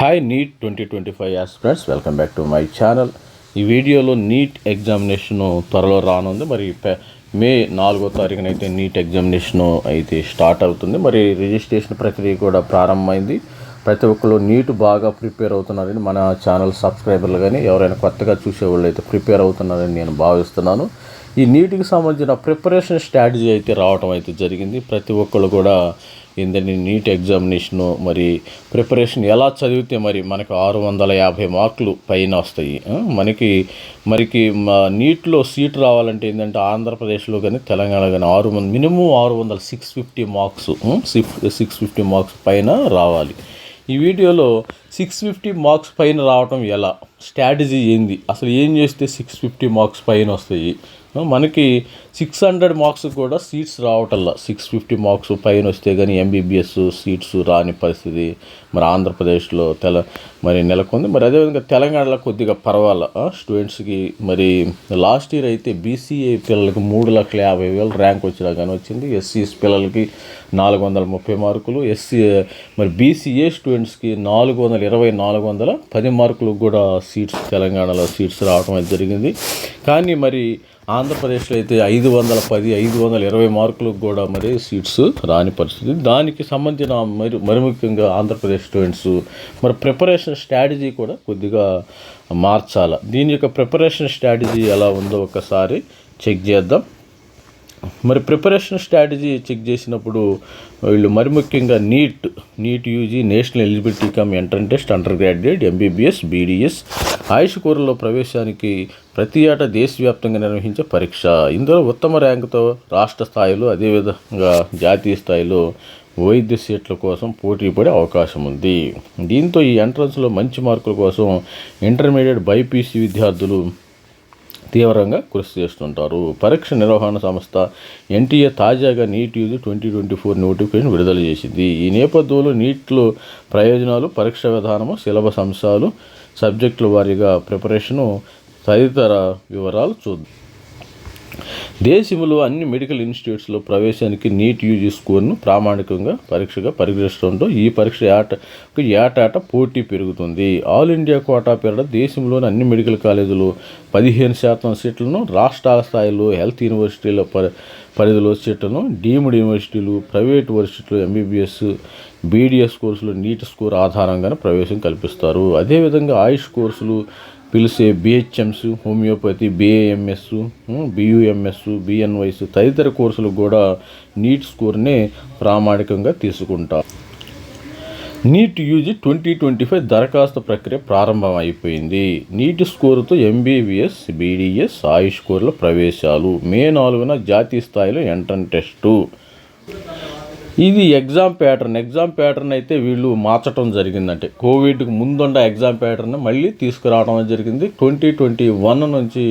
Hi NEET twenty twenty five aspirants welcome back to my channel ఈ వీడియోలో neat examination త్వరలో రానుంది. మరి మే నాలుగో తారీఖున అయితే నీట్ ఎగ్జామినేషన్ అయితే స్టార్ట్ అవుతుంది. మరి రిజిస్ట్రేషన్ ప్రక్రియ కూడా ప్రారంభమైంది. ప్రతి ఒక్కరు నీట్ బాగా ప్రిపేర్ అవుతున్నారని మన ఛానల్ సబ్స్క్రైబర్లు కానీ ఎవరైనా కొత్తగా చూసేవాళ్ళు అయితే ప్రిపేర్ అవుతున్నారని నేను భావిస్తున్నాను. ఈ నీటికి సంబంధించిన ప్రిపరేషన్ స్ట్రాటజీ అయితే రావటం అయితే జరిగింది. ప్రతి ఒక్కరు కూడా ఏంటంటే నీట్ ఎగ్జామినేషను మరి ప్రిపరేషన్ ఎలా చదివితే మరి మనకు ఆరు వందల యాభై మార్కులు పైన వస్తాయి. మనకి మరికి మా నీట్లో సీట్ రావాలంటే ఏంటంటే ఆంధ్రప్రదేశ్లో కానీ తెలంగాణ కానీ ఆరు వంద మినిమం ఆరు వందల six fifty marks six fifty marks పైన రావాలి. ఈ వీడియోలో సిక్స్ ఫిఫ్టీ మార్క్స్ పైన రావటం ఎలా? స్ట్రాటజీ ఏంది? అసలు ఏం చేస్తే సిక్స్ ఫిఫ్టీ మార్క్స్ పైన వస్తాయి? మనకి సిక్స్ హండ్రెడ్ మార్క్స్ కూడా సీట్స్ రావటంలా. సిక్స్ ఫిఫ్టీ మార్క్స్ పైన వస్తే కానీ ఎంబీబీఎస్ సీట్స్ రాని పరిస్థితి. మరి ఆంధ్రప్రదేశ్లో తెల మరి నెలకొంది. మరి అదేవిధంగా తెలంగాణలో కొద్దిగా పర్వాల? స్టూడెంట్స్కి మరి లాస్ట్ ఇయర్ అయితే బీసీఏ పిల్లలకి మూడు లక్షల యాభై వేలు ర్యాంక్ వచ్చినా కానీ వచ్చింది. ఎస్సీఎస్ పిల్లలకి నాలుగు వందల ముప్పై మార్కులు ఎస్సీ మరి బీసీఏ స్టూడెంట్స్కి నాలుగు వందల ఇరవై నాలుగు వందల పది మార్కులు కూడా సీట్స్ తెలంగాణలో సీట్స్ రావడం అయితే జరిగింది. కానీ మరి ఆంధ్రప్రదేశ్లో అయితే ఐదు వందల పది ఐదు వందల ఇరవై మార్కులకు కూడా మరి సీట్స్ రాని పరిస్థితి. దానికి సంబంధించిన మరి మరి ముఖ్యంగా ఆంధ్రప్రదేశ్ స్టూడెంట్స్ మరి ప్రిపరేషన్ స్ట్రాటజీ కూడా కొద్దిగా మార్చాల? దీని యొక్క ప్రిపరేషన్ స్ట్రాటజీ ఎలా ఉందో ఒకసారి చెక్ చేద్దాం. మరి ప్రిపరేషన్ స్ట్రాటజీ చెక్ చేసినప్పుడు వీళ్ళు మరి ముఖ్యంగా NEET NEET UG national eligibility cum entrance test undergraduate MBBS BDS AYUSH కూరలో ప్రవేశానికి ప్రతి ఏటా దేశవ్యాప్తంగా నిర్వహించే పరీక్ష. ఇందులో ఉత్తమ ర్యాంకుతో రాష్ట్ర స్థాయిలో అదేవిధంగా జాతీయ స్థాయిలో వైద్య సీట్ల కోసం పోటీ పడే అవకాశం ఉంది. దీంతో ఈ ఎంట్రన్స్లో మంచి మార్కుల కోసం ఇంటర్మీడియట్ బైపీసీ విద్యార్థులు తీవ్రంగా కృషి చేస్తుంటారు. పరీక్ష నిర్వహణ సంస్థ ఎన్టీఏ తాజాగా NEET UG twenty twenty four notification విడుదల చేసింది. ఈ నేపథ్యంలో నీట్లో ప్రయోజనాలు పరీక్ష విధానము సిలబస్ అంశాలు సబ్జెక్టుల వారీగా ప్రిపరేషను తదితర వివరాలు చూద్దాం. దేశంలో అన్ని మెడికల్ ఇన్స్టిట్యూట్స్లో ప్రవేశానికి నీట్ యూజీ స్కోర్ను ప్రామాణికంగా పరీక్షగా పరిగణిస్తుండటం ఈ పరీక్ష ఏట ఏటాట పోటీ పెరుగుతుంది. ఆల్ ఇండియా కోటా పేరిట దేశంలోని అన్ని మెడికల్ కాలేజీలు పదిహేను శాతం సీట్లను రాష్ట్రాల స్థాయిలో హెల్త్ యూనివర్సిటీల పరి పరిధిలో సీట్లను డీమ్డ్ యూనివర్సిటీలు ప్రైవేట్ యూనివర్సిటీలు ఎంబీబీఎస్ బీడీఎస్ కోర్సులు నీట్ స్కోర్ ఆధారంగానే ప్రవేశం కల్పిస్తారు. అదేవిధంగా ఆయుష్ కోర్సులు పిలిచే BHMS homeopathy BAMS BUMS BNYS తదితర కోర్సులకు కూడా నీట్ స్కోర్నే ప్రామాణికంగా తీసుకుంటారు NEET UG twenty twenty five దరఖాస్తు ప్రక్రియ ప్రారంభం అయిపోయింది నీట్ స్కోరుతో ఎంబీబీఎస్ బీడీఎస్ ఆయుష్ కోర్ల ప్రవేశాలు. మే నాలుగున జాతీయ స్థాయిలో ఎంట్రన్ టెస్టు. ఇది ఎగ్జామ్ ప్యాటర్న్. ఎగ్జామ్ ప్యాటర్న్ అయితే వీళ్ళు మార్చడం జరిగిందంటే. కోవిడ్కి ముందుండ ఎగ్జామ్ ప్యాటర్న్ మళ్ళీ తీసుకురావడం జరిగింది. ట్వంటీ ట్వంటీ వన్ నుంచి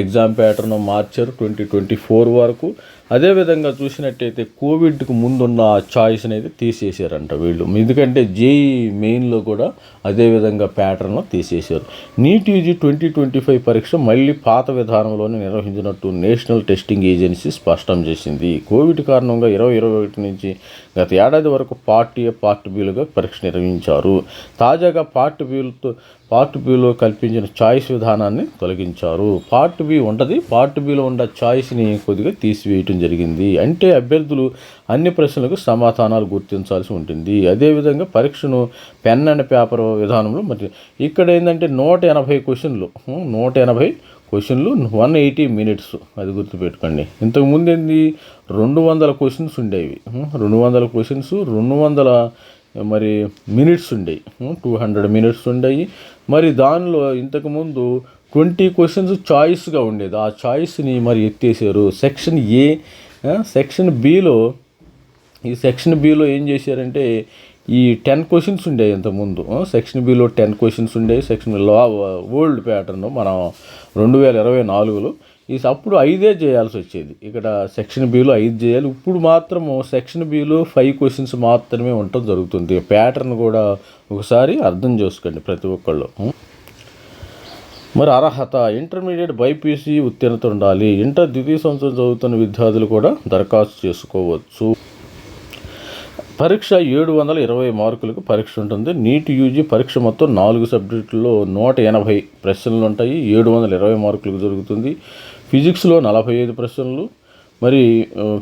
ఎగ్జామ్ ప్యాటర్న్ మార్చారు. ట్వంటీ ట్వంటీ ఫోర్ వరకు అదేవిధంగా చూసినట్టయితే కోవిడ్కి ముందున్న చాయిస్ని అయితే తీసేసారంట వీళ్ళు. ఎందుకంటే జేఈ మెయిన్లో కూడా అదేవిధంగా ప్యాటర్న్లో తీసేశారు. NEET UG twenty twenty five పరీక్ష మళ్ళీ పాత విధానంలోనే నిర్వహించినట్టు నేషనల్ టెస్టింగ్ ఏజెన్సీ స్పష్టం చేసింది. కోవిడ్ కారణంగా ఇరవై ఇరవై ఒకటి నుంచి గత ఏడాది వరకు పార్ట్ ఏ పార్ట్ బిలుగా పరీక్ష నిర్వహించారు. తాజాగా పార్ట్ బిలతో పార్ట్ బిలో కల్పించిన చాయిస్ విధానాన్ని తొలగించారు. పార్ట్ బి ఉంటుంది పార్ట్ బిలో ఉన్న చాయిస్ని కొద్దిగా తీసివేయటం జరిగింది. అంటే అభ్యర్థులు అన్ని ప్రశ్నలకు సమాధానాలు గుర్తించాల్సి ఉంటుంది. అదేవిధంగా పరీక్షను పెన్ అండ్ పేపర్ విధానంలో మరి ఇక్కడ ఏంటంటే నూట ఎనభై క్వశ్చన్లు. నూట ఎనభై క్వశ్చన్లు వన్ ఎయిటీ మినిట్స్ అది గుర్తుపెట్టుకోండి. ఇంతకుముందు ఏంది? రెండు వందల క్వశ్చన్స్ ఉండేవి. రెండు వందల క్వశ్చన్స్ రెండు వందల మరి మినిట్స్ ఉండేవి టూ హండ్రెడ్ మినిట్స్ ఉండేవి మరి దానిలో ఇంతకుముందు ట్వంటీ క్వశ్చన్స్ చాయిస్గా ఉండేది. ఆ చాయిస్ని మరి ఎత్తేసారు సెక్షన్ ఏ సెక్షన్ బిలో ఈ సెక్షన్ బిలో ఏం చేశారంటే ఈ టెన్ క్వశ్చన్స్ ఉండేవి ఇంతకుముందు. సెక్షన్ బిలో టెన్ క్వశ్చన్స్ ఉండేవి సెక్షన్ లా ఓల్డ్ ప్యాటర్న్ మనం రెండు వేల ఇరవై నాలుగులో ఈ అప్పుడు ఐదే చేయాల్సి వచ్చేది. ఇక్కడ సెక్షన్ బిలో ఐదు చేయాలి. ఇప్పుడు మాత్రము సెక్షన్ బిలో ఫైవ్ క్వశ్చన్స్ మాత్రమే ఉండటం జరుగుతుంది. ప్యాటర్న్ కూడా ఒకసారి అర్థం చేసుకోండి ప్రతి ఒక్కళ్ళు. మరి అర్హత ఇంటర్మీడియట్ బైపీసీ ఉత్తీర్ణత ఉండాలి. ఇంటర్ ద్వితీయ సంవత్సరం చదువుతున్న విద్యార్థులు కూడా దరఖాస్తు చేసుకోవచ్చు. పరీక్ష ఏడు వందల ఇరవై మార్కులకు పరీక్ష ఉంటుంది. నీట్ యూజీ పరీక్ష మొత్తం నాలుగు సబ్జెక్టుల్లో నూట ఎనభై ప్రశ్నలు ఉంటాయి. ఏడు వందల ఇరవై మార్కులకు జరుగుతుంది ఫిజిక్స్లో నలభై ఐదు ప్రశ్నలు మరి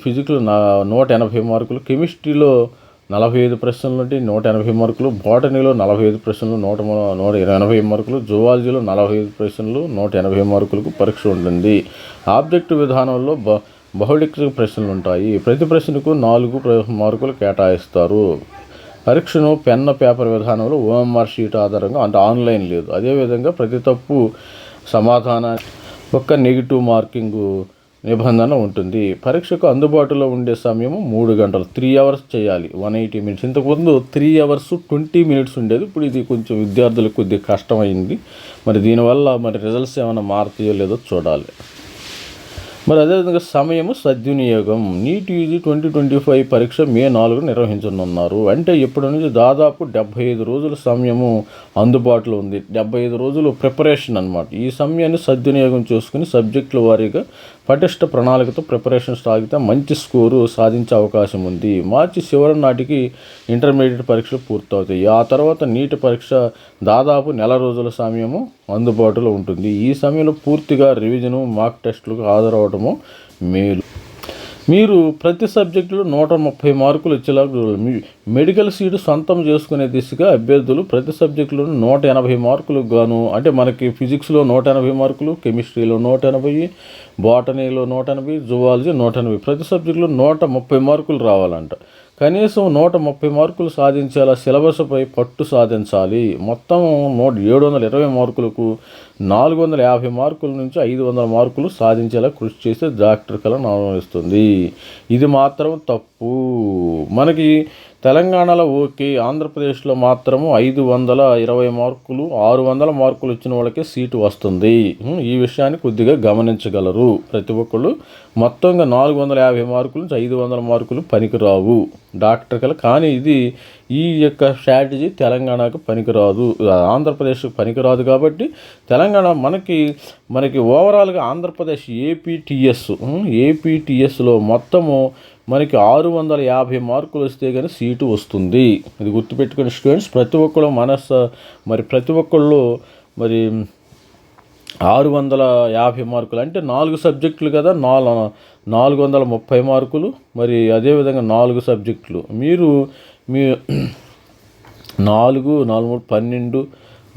ఫిజిక్స్లో నా నూట ఎనభై మార్కులు కెమిస్ట్రీలో నలభై ఐదు ప్రశ్నలు ఉంటే నూట ఎనభై మార్కులు బాటనీలో నలభై ఐదు ప్రశ్నలు నూట నూట ఎనభై మార్కులు జువాలజీలో నలభై ఐదు ప్రశ్నలు నూట ఎనభై మార్కులకు పరీక్ష ఉంటుంది. ఆబ్జెక్ట్ విధానంలో బ బహుళిక ప్రశ్నలు ఉంటాయి. ప్రతి ప్రశ్నకు నాలుగు ప్ర- మార్కులు కేటాయిస్తారు. పరీక్షను పెన్న పేపర్ విధానంలో ఓఎంఆర్ షీట్ ఆధారంగా అంటే ఆన్లైన్ లేదు. అదేవిధంగా ప్రతి తప్పు సమాధాన ఒక్క నెగిటివ్ మార్కింగ్ నిబంధన ఉంటుంది. పరీక్షకు అందుబాటులో ఉండే సమయం మూడు గంటలు. త్రీ అవర్స్ చేయాలి. One eighty minutes. ఇంతకుముందు త్రీ అవర్స్ ట్వంటీ మినిట్స్ ఉండేది. ఇప్పుడు ఇది కొంచెం విద్యార్థులకు కొద్దిగా కష్టమైంది. మరి దీనివల్ల మరి రిజల్ట్స్ ఏమైనా మారుతాయో లేదో చూడాలి. మరి అదేవిధంగా సమయము సద్వినియోగం. NEET UG twenty twenty five పరీక్ష మే నాలుగు నిర్వహించనున్నారు. అంటే ఇప్పటి నుంచి దాదాపు డెబ్బై ఐదు రోజుల సమయము అందుబాటులో ఉంది. డెబ్బై ఐదు రోజులు ప్రిపరేషన్ అన్నమాట. ఈ సమయాన్ని సద్వినియోగం చేసుకుని సబ్జెక్టుల వారీగా పటిష్ట ప్రణాళికతో ప్రిపరేషన్ సాగితే మంచి స్కోరు సాధించే అవకాశం ఉంది. మార్చి చివరి నాటికి ఇంటర్మీడియట్ పరీక్షలు పూర్తవుతాయి. ఆ తర్వాత నీటి పరీక్ష దాదాపు నెల రోజుల సమయము అందుబాటులో ఉంటుంది. ఈ సమయంలో పూర్తిగా రివిజను మాక్ టెస్టులకు హాజరవడము మేలు. మీరు ప్రతి సబ్జెక్టులో నూట ముప్పై మార్కులు వచ్చేలా చూడాలి. మెడికల్ సీటు సొంతం చేసుకునే దిశగా అభ్యర్థులు ప్రతి సబ్జెక్టులో నూట ఎనభై మార్కులకు గాను అంటే మనకి ఫిజిక్స్లో నూట ఎనభై మార్కులు కెమిస్ట్రీలో నూట ఎనభై బాటనీలో నూట ఎనభై జువాలజీ నూట ఎనభై ప్రతి సబ్జెక్టులో నూట ముప్పై మార్కులు రావాలంట కనీసం నూట ముప్పై మార్కులు సాధించేలా సిలబస్పై పట్టు సాధించాలి. మొత్తం నూట ఏడు వందల ఇరవై మార్కులకు నాలుగు వందల యాభై మార్కుల నుంచి ఐదు వందల మార్కులు సాధించేలా కృషి చేస్తే డాక్టర్ కళ నిర్వహిస్తుంది ఇది మాత్రం తప్పు. మనకి తెలంగాణలో ఓకే ఆంధ్రప్రదేశ్లో మాత్రము ఐదు వందల ఇరవై మార్కులు ఆరు వందల మార్కులు వచ్చిన వాళ్ళకే సీటు వస్తుంది. ఈ విషయాన్ని కొద్దిగా గమనించగలరు. ప్రతి ఒక్కళ్ళు మొత్తంగా నాలుగు వందల యాభై మార్కుల నుంచి ఐదు వందల మార్కులు పనికిరావు. డాక్టర్ కల కానీ ఇది ఈ యొక్క స్ట్రాటజీ తెలంగాణకు పనికిరాదు. ఆంధ్రప్రదేశ్కు పనికిరాదు కాబట్టి తెలంగాణ మనకి మనకి ఓవరాల్గా ఆంధ్రప్రదేశ్ ఏపీటీఎస్ ఏపీటీఎస్లో మొత్తము మనకి ఆరు వందల యాభై మార్కులు వస్తే కానీ సీటు వస్తుంది. ఇది గుర్తుపెట్టుకుని స్టూడెంట్స్. ప్రతి ఒక్కళ్ళు మనస్సు మరి ప్రతి ఒక్కళ్ళు మరి ఆరు వందల యాభై మార్కులు అంటే నాలుగు సబ్జెక్టులు కదా నాలుగు నాలుగు వందల ముప్పై మార్కులు మరి అదేవిధంగా నాలుగు సబ్జెక్టులు. మీరు మీ నాలుగు నాలుగు పన్నెండు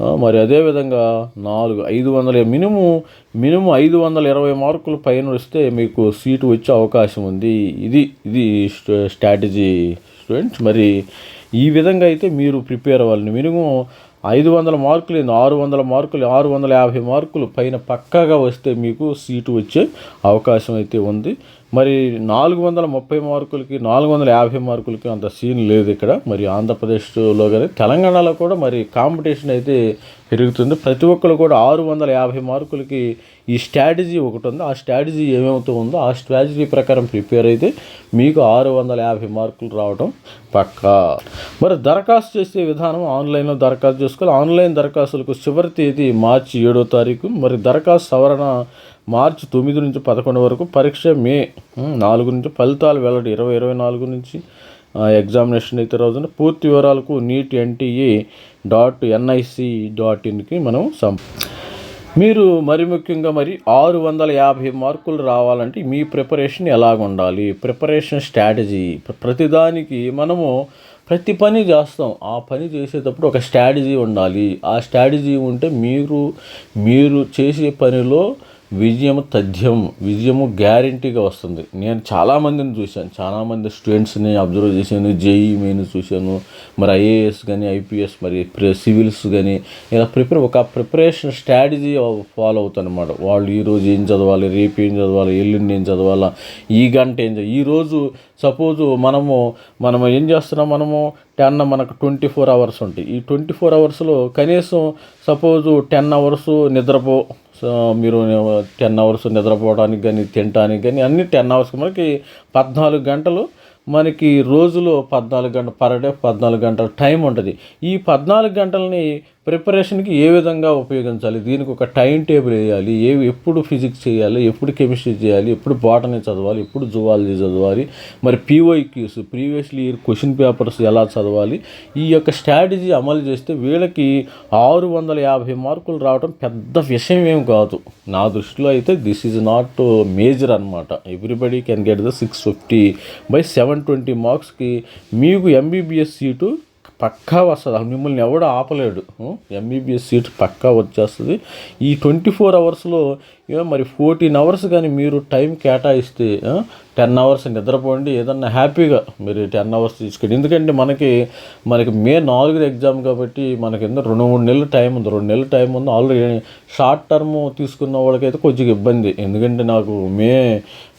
మరి అదేవిధంగా నాలుగు ఐదు వందల మినిమం మినిమం ఐదు వందల ఇరవై మార్కులు పైన వస్తే మీకు సీటు వచ్చే అవకాశం ఉంది. ఇది ఇది స్ట- స్ట్రాటజీ స్టూడెంట్స్. మరి ఈ విధంగా అయితే మీరు ప్రిపేర్ అవ్వాలి మినిమం ఐదు వందల మార్కులు ఆరు వందల మార్కులు ఆరు వందల యాభై మార్కులు పైన పక్కాగా వస్తే మీకు సీటు వచ్చే అవకాశం అయితే ఉంది. మరి నాలుగు వందల ముప్పై మార్కులకి నాలుగు వందల యాభై మార్కులకి అంత సీన్ లేదు ఇక్కడ. మరి ఆంధ్రప్రదేశ్లో కానీ తెలంగాణలో కూడా మరి కాంపిటీషన్ అయితే పెరుగుతుంది. ప్రతి ఒక్కరు కూడా ఆరు వందల యాభై మార్కులకి ఈ స్ట్రాటజీ ఒకటి ఉంది ఆ స్ట్రాటజీ ఏమవుతూ ఉందో ఆ స్ట్రాటజీ ప్రకారం ప్రిపేర్ అయితే మీకు ఆరు వందల యాభై మార్కులు రావడం పక్కా. మరి దరఖాస్తు చేసే విధానం ఆన్లైన్లో దరఖాస్తు చేసుకోవాలి. ఆన్లైన్ దరఖాస్తులకు చివరి తేదీ మార్చి ఏడో తారీఖు. మరి దరఖాస్తు సవరణ మార్చి తొమ్మిది నుంచి పదకొండు వరకు పరీక్ష మే నాలుగు నుంచి ఫలితాలు వెల్లడి ఇరవై ఇరవై నాలుగు నుంచి ఎగ్జామినేషన్ అయితే రోజున పూర్తి వివరాలకు NEET NTA dot NIC dot ఇన్కి మనం సం మీరు మరి ముఖ్యంగా మరి ఆరు వందల యాభై మార్కులు రావాలంటే మీ ప్రిపరేషన్ ఎలాగ ఉండాలి ప్రిపరేషన్ స్ట్రాటజీ. ప్రతిదానికి మనము ప్రతి పని చేస్తాం. ఆ పని చేసేటప్పుడు ఒక స్ట్రాటజీ ఉండాలి. ఆ స్ట్రాటజీ ఉంటే మీరు మీరు చేసే పనిలో విజయము తథ్యం విజయము గ్యారంటీగా వస్తుంది. నేను చాలామందిని చూశాను. చాలామంది స్టూడెంట్స్ని అబ్జర్వ్ చేశాను. జేఈ మెయిన్ చూశాను. మరి ఐఏఎస్ కానీ ఐపీఎస్ మరి ప్రి- సివిల్స్ కానీ ఇలా ప్రిపేర్ ఒక ప్రిపరేషన్ స్ట్రాటజీ ఫాలో అవుతాను అనమాట వాళ్ళు ఈరోజు ఏం చదవాలి రేపు ఏం చదవాలి ఎల్లుండి ఏం చదవాలా ఈ గంట ఏం చదవాలి ఈరోజు సపోజు మనము మనం ఏం చేస్తున్నాం మనము? టెన్ మనకు ట్వంటీ ఫోర్ అవర్స్ ఉంటాయి. ఈ ట్వంటీ ఫోర్ అవర్స్లో కనీసం సపోజు టెన్ అవర్స్ నిద్రపో సో మీరు టెన్ అవర్స్ నిద్రపోవడానికి కానీ తినడానికి కానీ అన్ని టెన్ అవర్స్ మనకి పద్నాలుగు గంటలు మనకి రోజులో పద్నాలుగు గంటలు పర్ డే పద్నాలుగు గంటల టైం ఉంటుంది. ఈ పద్నాలుగు గంటలని ప్రిపరేషన్కి ఏ విధంగా ఉపయోగించాలి? దీనికి ఒక టైం టేబుల్ వేయాలి. ఏ ఎప్పుడు ఫిజిక్స్ చేయాలి? ఎప్పుడు కెమిస్ట్రీ చేయాలి? ఎప్పుడు బాటనీ చదవాలి? ఎప్పుడు జువాలజీ చదవాలి? మరి PYQs previously year question papers ఎలా చదవాలి? ఈ యొక్క స్ట్రాటజీ అమలు చేస్తే వీళ్ళకి ఆరు వందల యాభై మార్కులు రావడం పెద్ద విషయం ఏం కాదు. నా దృష్టిలో అయితే దిస్ ఈజ్ నాట్ మేజర్ అనమాట everybody can get the six fifty by seven twenty మార్క్స్కి మీకు ఎంబీబీఎస్ సీటు పక్కా వస్తుంది. అసలు మిమ్మల్ని ఎవడు ఆపలేడు. ఎంబీబీఎస్ సీట్ పక్కా వచ్చేస్తుంది. ఈ ట్వంటీ ఫోర్ అవర్స్లో మరి ఫోర్టీన్ అవర్స్ కానీ మీరు టైం కేటాయిస్తే టెన్ అవర్స్ నిద్రపోండి. ఏదన్నా హ్యాపీగా మీరు టెన్ అవర్స్ తీసుకోండి ఎందుకంటే మనకి మనకి మే నాలుగుది ఎగ్జామ్ కాబట్టి మనకి ఎందుకు రెండు మూడు నెలలు టైం ఉంది. రెండు నెలలు టైం ఉంది. ఆల్రెడీ షార్ట్ టర్మ్ తీసుకున్న వాళ్ళకైతే కొద్దిగా ఇబ్బంది. ఎందుకంటే నాకు మే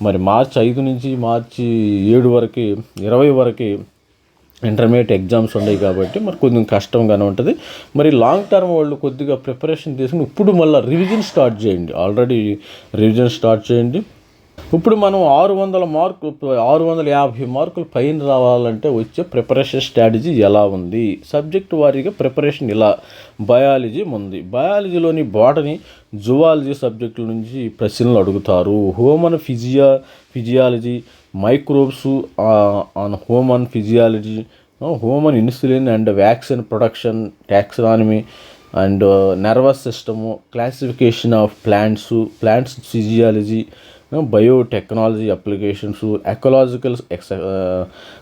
మరి మార్చి ఐదు నుంచి మార్చి ఏడు వరకు ఇరవై వరకు ఇంటర్మీడియట్ ఎగ్జామ్స్ ఉన్నాయి కాబట్టి మరి కొంచెం కష్టంగానే ఉంటుంది. మరి లాంగ్ టర్మ్ వాళ్ళు కొద్దిగా ప్రిపరేషన్ తీసుకుని ఇప్పుడు మళ్ళీ రివిజన్ స్టార్ట్ చేయండి. ఆల్రెడీ రివిజన్ స్టార్ట్ చేయండి. ఇప్పుడు మనం ఆరు వందల మార్కు ఆరు వందల యాభై మార్కులు పైన రావాలంటే వచ్చే ప్రిపరేషన్ స్ట్రాటజీ ఎలా ఉంది? సబ్జెక్ట్ వారీగా ప్రిపరేషన్ ఇలా బయాలజీ ఉంది బయాలజీలోని బాటని జువాలజీ సబ్జెక్టుల నుంచి ప్రశ్నలు అడుగుతారు. Human physio physiology microbes on human physiology human insulin and vaccine production taxonomy and nervous system classification of plants plants physiology biotechnology applications ecological ఎక్స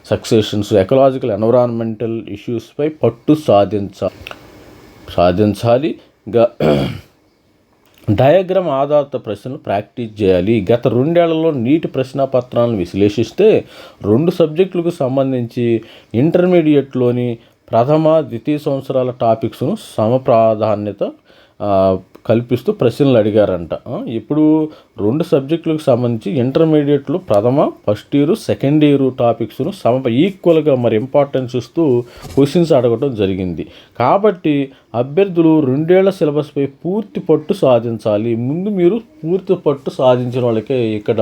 successions ecological environmental ఇష్యూస్పై పట్టు సాధించ సాధించాలి. గా డయాగ్రామ్ ఆధారిత ప్రశ్నలు ప్రాక్టీస్ చేయాలి. గత రెండేళ్ళలో నీటి ప్రశ్నపత్రాలను విశ్లేషిస్తే రెండు సబ్జెక్టులకు సంబంధించి ఇంటర్మీడియట్లోని ప్రథమ ద్వితీయ సంవత్సరాల టాపిక్స్ను సమప్రాధాన్యత కల్పిస్తూ ప్రశ్నలు అడిగారంట. ఇప్పుడు రెండు సబ్జెక్టులకు సంబంధించి ఇంటర్మీడియట్లో ప్రథమ ఫస్ట్ ఇయర్ సెకండ్ ఇయర్ టాపిక్స్ను సమ ఈక్వల్గా మరి ఇంపార్టెన్స్ ఇస్తూ క్వశ్చన్స్ అడగటం జరిగింది. కాబట్టి అభ్యర్థులు రెండేళ్ళ సిలబస్పై పూర్తి పట్టు సాధించాలి. ముందు మీరు పూర్తి పట్టు సాధించిన వాళ్ళకే ఇక్కడ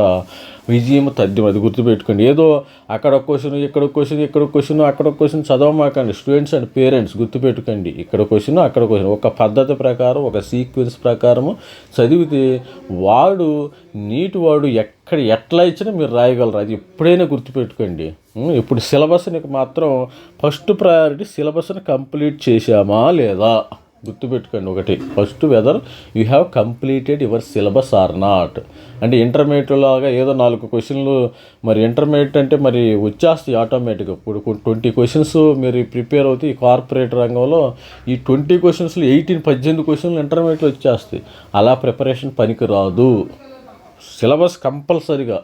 విజయం తథ్యం అది గుర్తుపెట్టుకోండి. ఏదో అక్కడ క్వశ్చన్ ఇక్కడ క్వశ్చన్ ఇక్కడ క్వశ్చన్ అక్కడ క్వశ్చన్ చదవమాకండి. స్టూడెంట్స్ అండ్ పేరెంట్స్ గుర్తుపెట్టుకోండి. ఇక్కడ క్వశ్చన్ అక్కడ క్వశ్చన్ ఒక పద్ధతి ప్రకారం ఒక సీక్వెన్స్ ప్రకారము చదివితే వాడు నీటి వాడు ఎక్కడ ఎట్లా ఇచ్చినా మీరు రాయగలరు. అది ఎప్పుడైనా గుర్తుపెట్టుకోండి. ఇప్పుడు సిలబస్ని మాత్రం ఫస్ట్ ప్రయారిటీ సిలబస్ని కంప్లీట్ చేశామా లేదా? గుర్తుపెట్టుకోండి ఒకటి. First whether you have completed your syllabus or not అంటే ఇంటర్మీడియట్ లాగా ఏదో నాలుగు క్వశ్చన్లు మరి ఇంటర్మీడియట్ అంటే మరి వచ్చేస్తాయి ఆటోమేటిక్గా ఇప్పుడు ట్వంటీ క్వశ్చన్స్ మీరు ప్రిపేర్ అవుతాయి ఈ కార్పొరేట్ రంగంలో ఈ ట్వంటీ క్వశ్చన్స్లో ఎయిటీన్ పద్దెనిమిది క్వశ్చన్లు ఇంటర్మీడియట్లో వచ్చేస్తాయి. అలా ప్రిపరేషన్ పనికి రాదు సిలబస్ కంపల్సరీగా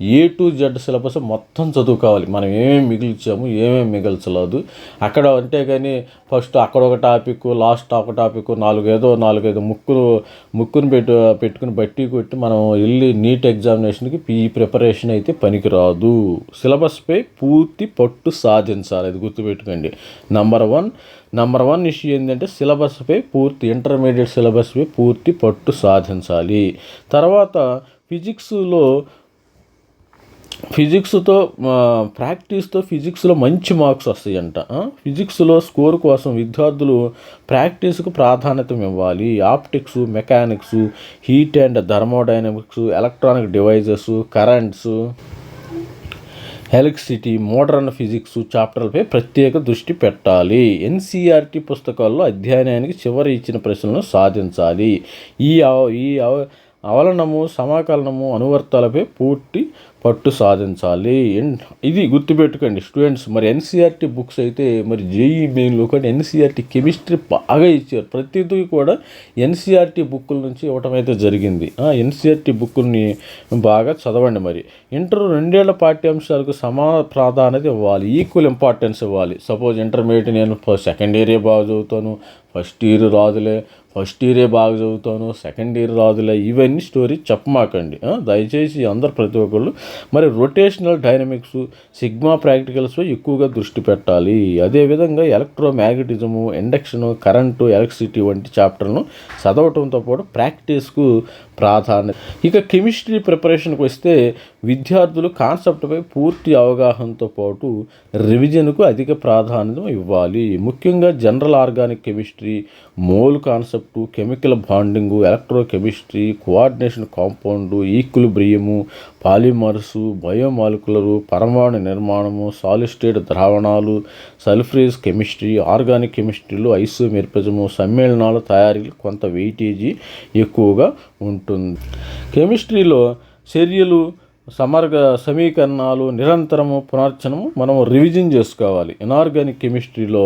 ఏ టు జెడ్ సిలబస్ మొత్తం చదువుకోవాలి. మనం ఏమేమి మిగిల్చాము ఏమేమి మిగల్చలేదు. అక్కడ అంటే కానీ ఫస్ట్ అక్కడ ఒక టాపిక్ లాస్ట్ ఒక టాపిక్ నాలుగైదో నాలుగైదు ముక్కులు ముక్కును పెట్టు పెట్టుకుని బట్టి కొట్టి మనం వెళ్ళి నీట్ ఎగ్జామినేషన్కి ఈ ప్రిపరేషన్ అయితే పనికిరాదు. సిలబస్పై పూర్తి పట్టు సాధించాలి. అది గుర్తుపెట్టుకోండి. Number one number one issue ఏంటంటే సిలబస్పై పూర్తి ఇంటర్మీడియట్ సిలబస్పై పూర్తి పట్టు సాధించాలి. తర్వాత ఫిజిక్స్లో ఫిజిక్స్తో ప్రాక్టీస్తో ఫిజిక్స్లో మంచి మార్క్స్ వస్తాయంట. ఫిజిక్స్లో స్కోర్ కోసం విద్యార్థులు ప్రాక్టీస్కు ప్రాధాన్యత ఇవ్వాలి. Optics mechanics heat and thermodynamics electronic devices currents electricity modern physics చాప్టర్లపై ప్రత్యేక దృష్టి పెట్టాలి. ఎన్సీఆర్టీ పుస్తకాల్లో అధ్యయనానికి చివరి ఇచ్చిన ప్రశ్నలను సాధించాలి. ఈ ఈ అవలనము సమాకలనము అనువర్తాలపై పూర్తి పట్టు సాధించాలి. ఇది గుర్తుపెట్టుకోండి స్టూడెంట్స్. మరి ఎన్సీఆర్టీ బుక్స్ అయితే మరి జేఈ మెయిన్లో కూడా ఎన్సీఆర్టీ కెమిస్ట్రీ బాగా ఇచ్చారు. ప్రతిదీ కూడా ఎన్సీఆర్టీ బుక్కుల నుంచి ఇవ్వటం అయితే జరిగింది. ఎన్సీఆర్టీ బుక్కుల్ని బాగా చదవండి మరి. ఇంటర్ రెండేళ్ళ పాఠ్యాంశాలకు సమాన ప్రాధాన్యత ఇవ్వాలి. ఈక్వల్ ఇంపార్టెన్స్ ఇవ్వాలి. సపోజ్ ఇంటర్మీడియట్ నేను సెకండ్ ఇయరే బాగా చదువుతాను ఫస్ట్ ఇయర్ రాదులే ఫస్ట్ ఇయరే బాగా చదువుతాను సెకండ్ ఇయర్ రాదులే ఇవన్నీ స్టోరీ చెప్పమాకండి. దయచేసి అందరు ప్రతి ఒక్కళ్ళు మరి రొటేషనల్ డైనమిక్స్ సిగ్మా ప్రాక్టికల్స్లో ఎక్కువగా దృష్టి పెట్టాలి. అదేవిధంగా ఎలక్ట్రోమ్యాగ్నటిజము ఇండక్షను కరెంటు ఎలక్ట్రిసిటీ వంటి చాప్టర్ను చదవటంతో పాటు ప్రాక్టీస్కు ప్రాధాన్యత. ఇక కెమిస్ట్రీ ప్రిపరేషన్కి వస్తే విద్యార్థులు కాన్సెప్ట్పై పూర్తి అవగాహనతో పాటు రివిజన్కు అధిక ప్రాధాన్యత ఇవ్వాలి. ముఖ్యంగా general organic chemistry mole concept chemical bonding electro chemistry coordination compound equilibrium polymers biomolecular పరమాణు నిర్మాణము సాలిస్టేట్ ద్రావణాలు సల్ఫ్రేజ్ కెమిస్ట్రీ ఆర్గానిక్ కెమిస్ట్రీలో ఐసోమెర్పిజము సమ్మేళనాల తయారీలు కొంత వెయిటేజీ ఎక్కువగా ఉంటుంది. కెమిస్ట్రీలో చర్యలు సమర్గ సమీకరణాలు నిరంతరము పునర్చనము మనం రివిజన్ చేసుకోవాలి. ఇనార్గానిక్ కెమిస్ట్రీలో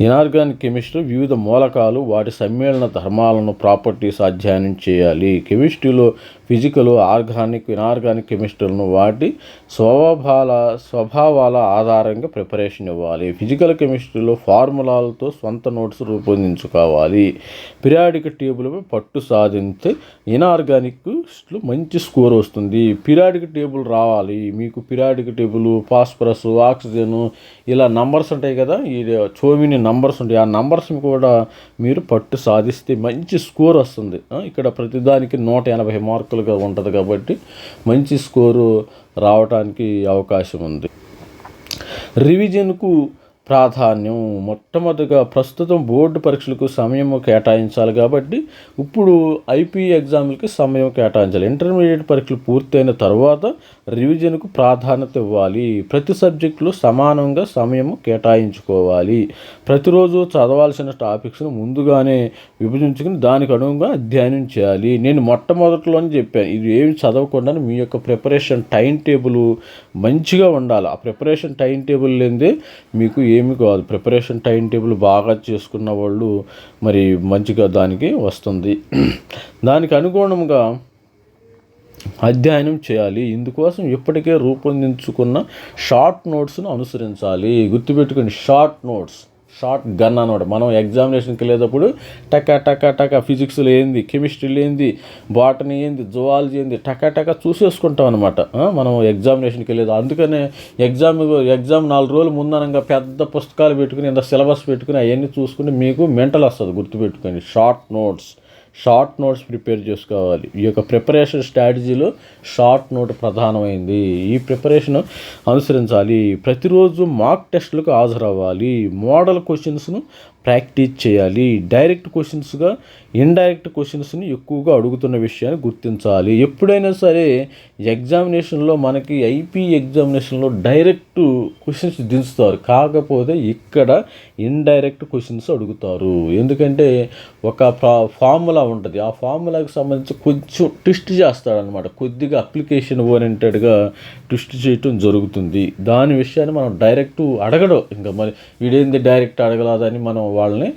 ఇనార్గానిక్ కెమిస్ట్రీ వివిధ మూలకాలు వాటి సమ్మేళన ధర్మాలను ప్రాపర్టీస్ అధ్యయనం చేయాలి. కెమిస్ట్రీలో ఫిజికల్ ఆర్గానిక్ ఇనార్గానిక్ కెమిస్ట్రీలను వాటి స్వభావాల స్వభావాల ఆధారంగా ప్రిపరేషన్ ఇవ్వాలి. ఫిజికల్ కెమిస్ట్రీలో ఫార్ములాలతో సొంత నోట్స్ రూపొందించుకోవాలి. పిరియాడిక్ టేబుల్పై పట్టు సాధించే ఇనార్గానిక్లో మంచి స్కోర్ వస్తుంది. పిరియాడిక్ టేబుల్ రావాలి. మీకు పిరియాడిక్ టేబుల్ ఫాస్ఫరస్ ఆక్సిజన్ ఇలా నంబర్స్ ఉంటాయి కదా ఈ చోమిని నంబర్స్ ఉంటాయి. ఆ నంబర్స్ కూడా మీరు పట్టు సాధిస్తే మంచి స్కోర్ వస్తుంది. ఇక్కడ ప్రతిదానికి నూట ఎనభై మార్కులుగా ఉంటుంది కాబట్టి మంచి స్కోరు రావడానికి అవకాశం ఉంది. రివిజన్కు ప్రాధాన్యం. మొట్టమొదటిగా ప్రస్తుతం బోర్డు పరీక్షలకు సమయం కేటాయించాలి కాబట్టి ఇప్పుడు ఐపీ ఎగ్జామ్లకి సమయం కేటాయించాలి. ఇంటర్మీడియట్ పరీక్షలు పూర్తయిన తర్వాత రివిజన్కు ప్రాధాన్యత ఇవ్వాలి. ప్రతి సబ్జెక్టులో సమానంగా సమయం కేటాయించుకోవాలి. ప్రతిరోజు చదవాల్సిన టాపిక్స్ను ముందుగానే విభజించుకుని దానికి అనుగుణంగా అధ్యయనం చేయాలి. నేను మొట్టమొదటిలోనే చెప్పాను ఇది ఏమి చదవకుండా మీ యొక్క ప్రిపరేషన్ టైం టేబుల్ మంచిగా ఉండాలి. ఆ ప్రిపరేషన్ టైం టేబుల్ లేదే మీకు ఏమి కాదు. ప్రిపరేషన్ టైం టేబుల్ బాగా చేసుకున్న వాళ్ళు మరి మంచిగా దానికి వస్తుంది. దానికి అనుగుణంగా అధ్యయనం చేయాలి. ఇందుకోసం ఇప్పటికే రూపొందించుకున్న షార్ట్ నోట్స్ను అనుసరించాలి. గుర్తుపెట్టుకుని షార్ట్ నోట్స్. షార్ట్ గన్ అనమాట మనం ఎగ్జామినేషన్కి వెళ్ళేటప్పుడు టక టక టక ఫిజిక్స్లో ఏంది కెమిస్ట్రీలో ఏంది బాటనీ ఏంది జువాలజీ ఏంది టక టక చూసేసుకుంటాం అనమాట మనం ఎగ్జామినేషన్కి వెళ్ళేది. అందుకనే ఎగ్జామ్ ఎగ్జామ్ నాలుగు రోజులు ముందనంగా పెద్ద పుస్తకాలు పెట్టుకుని ఇంత సిలబస్ పెట్టుకుని అవన్నీ చూసుకుని మీకు మెంటల్ వస్తుంది గుర్తుపెట్టుకొని short notes. Short notes prepare చేసుకోవాలి. ఈ యొక్క ప్రిపరేషన్ స్ట్రాటజీలో షార్ట్ నోట్ ప్రధానమైంది. ఈ ప్రిపరేషన్ అనుసరించాలి. ప్రతిరోజు మాక్ టెస్టులకు హాజరవ్వాలి. మోడల్ క్వశ్చన్స్ను ప్రాక్టీస్ చేయాలి. డైరెక్ట్ క్వశ్చన్స్గా ఇండైరెక్ట్ క్వశ్చన్స్ని ఎక్కువగా అడుగుతున్న విషయాన్ని గుర్తించాలి. ఎప్పుడైనా సరే ఎగ్జామినేషన్లో మనకి ఐపీ ఎగ్జామినేషన్లో డైరెక్ట్ క్వశ్చన్స్ దించుతారు. కాకపోతే ఇక్కడ ఇండైరెక్ట్ క్వశ్చన్స్ అడుగుతారు. ఎందుకంటే ఒక ఫార్ములా ఉంటుంది. ఆ ఫార్ములాకి సంబంధించి కొంచెం ట్విస్ట్ చేస్తాడనమాట కొద్దిగా అప్లికేషన్ ఓరియంటెడ్గా ట్విస్ట్ చేయటం జరుగుతుంది. దాని విషయాన్ని మనం డైరెక్ట్ అడగడం. ఇంకా మరి వీడేంది డైరెక్ట్ అడగలాదని మనం వాళ్ళని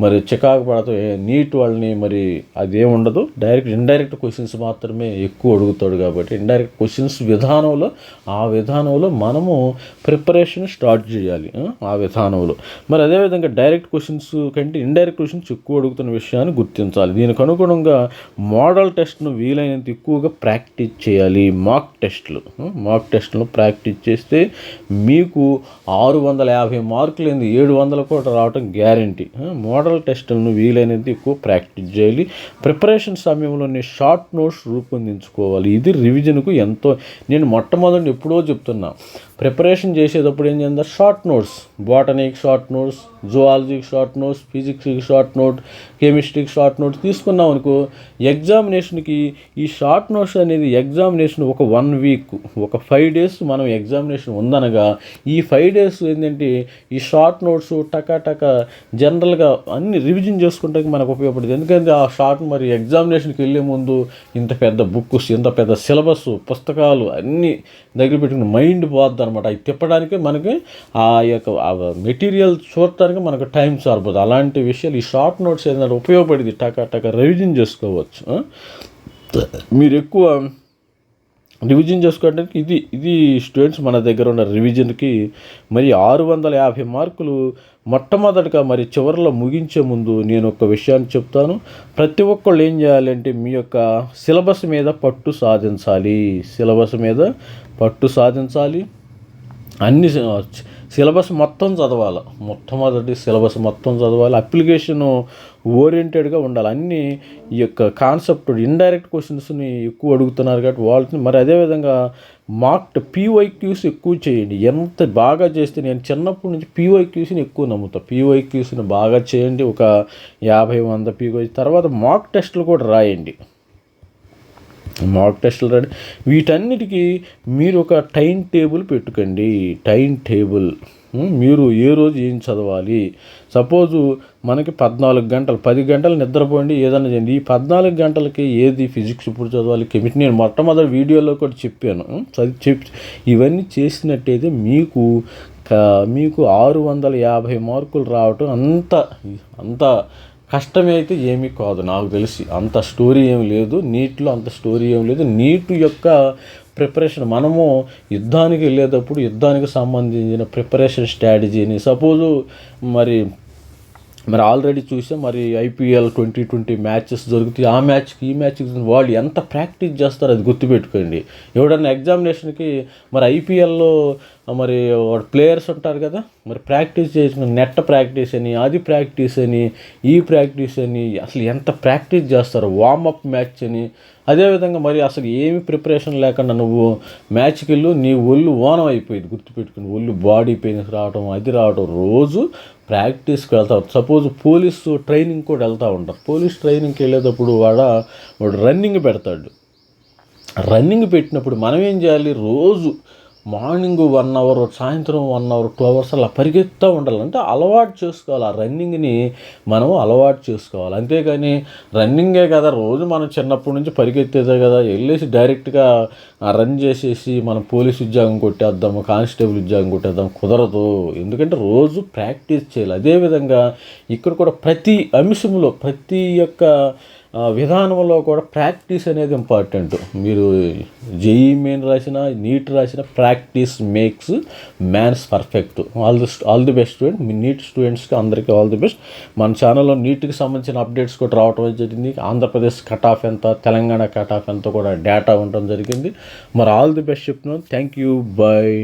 మరి చికాకు పడతాం నీట్ వాళ్ళని మరి అదేం ఉండదు డైరెక్ట్ ఇండైరెక్ట్ క్వశ్చన్స్ మాత్రమే ఎక్కువ అడుగుతాడు కాబట్టి ఇండైరెక్ట్ క్వశ్చన్స్ విధానంలో ఆ విధానంలో మనము ప్రిపరేషన్ స్టార్ట్ చేయాలి ఆ, విధానంలో. మరి అదేవిధంగా డైరెక్ట్ క్వశ్చన్స్ కంటే ఇండైరెక్ట్ క్వశ్చన్స్ ఎక్కువ అడుగుతున్న విషయాన్ని గుర్తించాలి. దీనికి అనుగుణంగా మోడల్ టెస్ట్ను వీలైనంత ఎక్కువగా ప్రాక్టీస్ చేయాలి మాక్ టెస్ట్లు మాక్ టెస్ట్ను ప్రాక్టీస్ చేస్తే మీకు ఆరు వందల యాభై మార్కులు ఏంది ఏడు వందలు కూడా రావడం గ్యారంటీ మోడల్ టెస్టులను వీలైనది ఎక్కువ ప్రాక్టీస్ చేయాలి. ప్రిపరేషన్ సమయంలోనే షార్ట్ నోట్స్ రూపొందించుకోవాలి. ఇది రివిజన్కు ఎంతో నేను మొట్టమొదటి ఎప్పుడో చెప్తున్నా. ప్రిపరేషన్ చేసేటప్పుడు ఏం చేద్దాం? Short notes. బాటనీకి షార్ట్ నోట్స్ జువాలజీకి షార్ట్ నోట్స్ ఫిజిక్స్కి షార్ట్ నోట్ కెమిస్ట్రీకి షార్ట్ నోట్స్ తీసుకున్నాం అనుకో ఎగ్జామినేషన్కి ఈ షార్ట్ నోట్స్ అనేది ఎగ్జామినేషన్ ఒక వన్ వీక్ ఒక ఫైవ్ డేస్ మనం ఎగ్జామినేషన్ ఉందనగా ఈ ఫైవ్ డేస్ ఏంటంటే ఈ షార్ట్ నోట్స్ టకా టకా జనరల్గా అన్ని రివిజన్ చేసుకుంటానికి మనకు ఉపయోగపడుతుంది ఎందుకంటే ఆ షార్ట్ మరి ఎగ్జామినేషన్కి వెళ్ళే ముందు ఇంత పెద్ద బుక్స్ ఇంత పెద్ద సిలబస్ పుస్తకాలు అన్నీ దగ్గర పెట్టుకుని మైండ్ పోద్దాం అనమాట అవి తిప్పడానికి మనకి ఆ యొక్క మెటీరియల్ చూడటానికి మనకు టైం సరిపోదు. అలాంటి విషయాలు ఈ షార్ట్ నోట్స్ ఏదైనా ఉపయోగపడింది టక టక రివిజన్ చేసుకోవచ్చు. మీరు ఎక్కువ రివిజన్ చేసుకోవడానికి ఇది ఇది స్టూడెంట్స్ మన దగ్గర ఉన్న రివిజన్కి మరి ఆరు వందల యాభై మార్కులు మొట్టమొదటిగా మరి చివరిలో ముగించే ముందు నేను ఒక విషయాన్ని చెప్తాను. ప్రతి ఒక్కళ్ళు ఏం చేయాలంటే మీ యొక్క సిలబస్ మీద పట్టు సాధించాలి. సిలబస్ మీద పట్టు సాధించాలి. అన్ని సిలబస్ మొత్తం చదవాలి. మొట్టమొదటి సిలబస్ మొత్తం చదవాలి. అప్లికేషన్ ఓరియంటెడ్గా ఉండాలి. అన్ని ఈ యొక్క కాన్సెప్ట్ ఇండైరెక్ట్ క్వశ్చన్స్ని ఎక్కువ అడుగుతున్నారు కాబట్టి వాళ్ళని మరి అదేవిధంగా మార్క్డ్ పీవైక్యూస్ ఎక్కువ చేయండి. ఎంత బాగా చేస్తే నేను చిన్నప్పటి నుంచి పీవైక్యూస్ని ఎక్కువ నమ్ముతా. పీవైక్యూస్ని బాగా చేయండి. ఒక యాభై వంద పీవై తర్వాత మాక్ టెస్ట్లు కూడా రాయండి. మాక్ టెస్టులు రెడీ. వీటన్నిటికీ మీరు ఒక టైం టేబుల్ పెట్టుకోండి. టైం టేబుల్ మీరు ఏ రోజు ఏం చదవాలి? సపోజు మనకి పద్నాలుగు గంటలు పది గంటలు నిద్రపోండి ఏదైనా చేయండి. ఈ పద్నాలుగు గంటలకి ఏది ఫిజిక్స్ ఇప్పుడు చదవాలి? కెమిస్ట్రీ నేను మొట్టమొదటి వీడియోలో కూడా చెప్పాను. చదివి చెప్ ఇవన్నీ చేసినట్టయితే మీకు మీకు ఆరు వందల యాభై మార్కులు రావటం అంత అంత కష్టమైతే అయితే ఏమీ కాదు నాకు తెలిసి. అంత స్టోరీ ఏం లేదు నీట్లో అంత స్టోరీ ఏం లేదు. నీటి యొక్క ప్రిపరేషన్ మనము యుద్ధానికి వెళ్ళేటప్పుడు యుద్ధానికి సంబంధించిన ప్రిపరేషన్ స్ట్రాటజీని సపోజు మరి మరి ఆల్రెడీ చూసాం మరి ఐపీఎల్ ట్వంటీ ట్వంటీ మ్యాచెస్ జరుగుతాయి. ఆ మ్యాచ్కి ఈ మ్యాచ్కి వాళ్ళు ఎంత ప్రాక్టీస్ చేస్తారో అది గుర్తుపెట్టుకోండి. ఎవడన్నా ఎగ్జామినేషన్కి మరి ఐపీఎల్లో మరి ప్లేయర్స్ ఉంటారు కదా మరి ప్రాక్టీస్ చేసిన నెట్ ప్రాక్టీస్ అని అది ప్రాక్టీస్ అని ఈ ప్రాక్టీస్ అని అసలు ఎంత ప్రాక్టీస్ చేస్తారు వార్మప్ మ్యాచ్ అని. అదేవిధంగా మరి అసలు ఏమి ప్రిపరేషన్ లేకుండా నువ్వు మ్యాచ్కి వెళ్ళు నీ ఒళ్ళు ఓనం అయిపోయింది గుర్తుపెట్టుకుని ఒళ్ళు బాడీ పెయిన్స్ రావడం అది రావడం రోజు ప్రాక్టీస్కి వెళ్తా సపోజ్ పోలీసు ట్రైనింగ్ కూడా వెళ్తూ ఉంటారు. పోలీస్ ట్రైనింగ్కి వెళ్ళేటప్పుడు వాడ వాడు రన్నింగ్ పెడతాడు. రన్నింగ్ పెట్టినప్పుడు మనం ఏం చేయాలి? రోజు మార్నింగ్ వన్ అవర్ సాయంత్రం వన్ అవర్ టూ అవర్స్ అలా పరిగెత్తా ఉండాలి. అంటే అలవాటు చేసుకోవాలి. ఆ రన్నింగ్ని మనం అలవాటు చేసుకోవాలి. అంతేగాని రన్నింగే కదా. రోజు మనం చిన్నప్పటి నుంచి పరిగెత్తేదే కదా. వెళ్ళేసి డైరెక్ట్గా రన్ చేసేసి మనం పోలీస్ ఉద్యోగం కొట్టేద్దాము కానిస్టేబుల్ ఉద్యోగం కొట్టేద్దాం కుదరదు. ఎందుకంటే రోజు ప్రాక్టీస్ చేయాలి. అదేవిధంగా ఇక్కడ కూడా ప్రతి అంశంలో ప్రతి యొక్క విధానంలో కూడా ప్రాక్టీస్ అనేది ఇంపార్టెంట్. మీరు జేఈ మెయిన్ రాసిన నీట్ రాసిన practice makes mans perfect all the all the best student me NEET స్టూడెంట్స్కి అందరికీ ఆల్ ది బెస్ట్ మన ఛానల్లో నీట్కి సంబంధించిన అప్డేట్స్ కూడా రావటం జరిగింది. ఆంధ్రప్రదేశ్ కట్ ఆఫ్ ఎంత తెలంగాణ కట్ ఆఫ్ ఎంత కూడా డేటా ఉండటం జరిగింది. మరి ఆల్ ది బెస్ట్ చెప్తున్నాను. Thank you bye